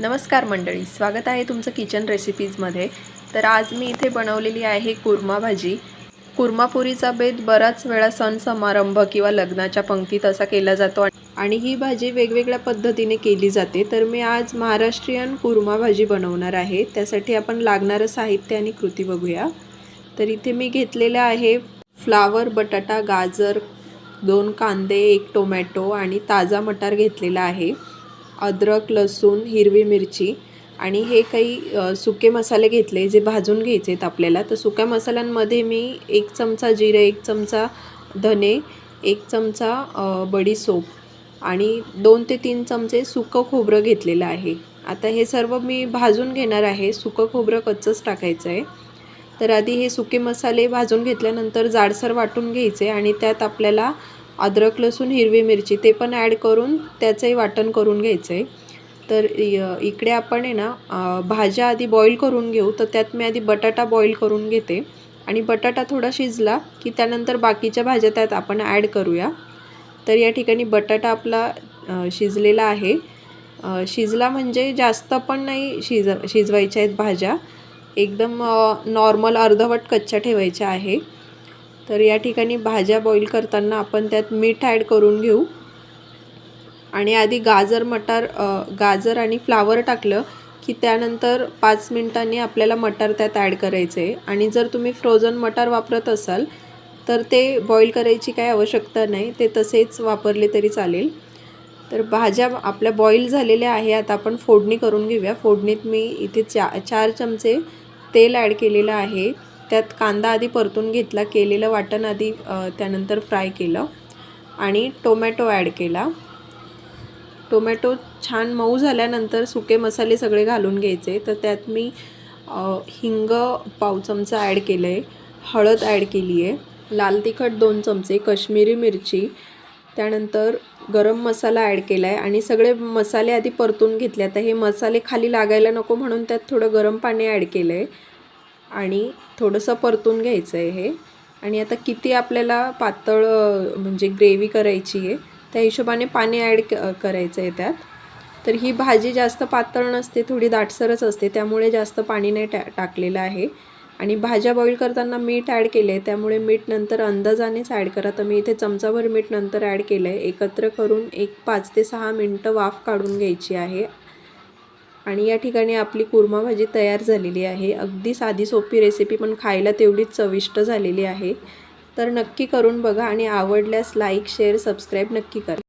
नमस्कार मंडळी स्वागत आहे तुमचं किचन रेसिपीजमध्ये. तर आज मी इथे बनवलेली आहे कुर्मा भाजी. कुर्मापुरीचा बेत बराच वेळा सण समारंभ किंवा लग्नाच्या पंक्तीत असा केला जातो आणि ही भाजी वेगवेगळ्या पद्धतीने केली जाते. तर मी आज महाराष्ट्रीयन कुर्मा भाजी बनवणार आहे. त्यासाठी आपण लागणारं साहित्य आणि कृती बघूया. तर इथे मी घेतलेलं आहे फ्लावर बटाटा गाजर दोन कांदे एक टोमॅटो आणि ताजा मटार घेतलेला आहे. अद्रक लसूण हिरवी मिरची आणि हे काही सुके मसाले घेतले जे भाजून घ्यायचे आहेत आपल्याला. तर सुक्या मसाल्यांमध्ये मी एक चमचा जिरे एक चमचा धने एक चमचा बडी बडीसोप आणि दोन ते तीन चमचे सुकं खोबरं घेतलेलं आहे. आता हे सर्व मी भाजून घेणार आहे. सुकं खोबरं कच्चंच टाकायचं आहे. तर आधी हे सुके मसाले भाजून घेतल्यानंतर जाडसर वाटून घ्यायचे आणि त्यात आपल्याला अद्रक लसूण हिरवी मिरची ते पण ॲड करून त्याचंही वाटण करून घ्यायचं आहे तर इकडे आपण आहे ना भाज्या आधी बॉईल करून घेऊ तर त्यात मी आधी बटाटा बॉईल करून घेते. आणि बटाटा थोडा शिजला की त्यानंतर बाकीच्या भाज्या त्यात आपण ॲड करूया. तर या ठिकाणी बटाटा आपला शिजलेला आहे. शिजला म्हणजे जास्त पण नाही शिज शिजवायच्या आहेत भाज्या. एकदम नॉर्मल अर्धवट कच्च्या ठेवायच्या आहे. तर या ठिकाणी भाज्या बॉईल करताना आपण त्यात मीठ ॲड करून घेऊ. आणि आधी गाजर मटार गाजर आणि फ्लावर टाकलं की त्यानंतर पाच मिनिटांनी आपल्याला मटार त्यात ॲड करायचं आहे आणि जर तुम्ही फ्रोझन मटार वापरत असाल तर ते बॉईल करायची काही आवश्यकता नाही. ते तसेच वापरले तरी चालेल. तर भाज्या आपल्या बॉईल झालेल्या आहे आता आपण फोडणी करून घेऊया. फोडणीत मी इथे चा चार चमचे तेल ॲड केलेलं आहे. त्यात कांदा आधी परतून घेतला केलेलं वाटण आधी त्यानंतर फ्राय केलं आणि टोमॅटो ॲड केला. टोमॅटो छान मऊ झाल्यानंतर सुके मसाले सगळे घालून घ्यायचे. तर त्यात मी हिंग पाव चमचा ॲड केलं आहे हळद ॲड केली आहे लाल तिखट दोन चमचे कश्मीरी मिरची त्यानंतर गरम मसाला ॲड केला आहे आणि सगळे मसाले आधी परतून घेतले. आता हे मसाले खाली लागायला नको म्हणून त्यात थोडं गरम पाणी ॲड केलं आहे आणि थोडंसं परतून घ्यायचं आहे हे. आणि आता किती आपल्याला पातळ म्हणजे ग्रेव्ही करायची आहे त्या हिशोबाने पाणी ॲड क करायचं आहे त्यात. तर ही भाजी जास्त पातळ नसते थोडी दाटसरच असते त्यामुळे जास्त पाणी नाही टा टाकलेलं आहे. आणि भाज्या बॉईल करताना मीठ ॲड केलं आहे त्यामुळे मीठ नंतर अंदाजानेच ॲड करा. तर मी इथे चमचाभर मीठ नंतर ॲड केलं आहे एकत्र करून एक पाच ते सहा मिनटं वाफ काढून घ्यायची आहे. आणि या ठिकाणी आपली कुर्मा भाजी तयार झालेली आहे. अगदी साधी सोपी रेसिपी पण खायला तेवढीच चविष्ट झालेली आहे. तर नक्की करून बघा आणि आवडल्यास लाईक शेअर सबस्क्राईब नक्की करा.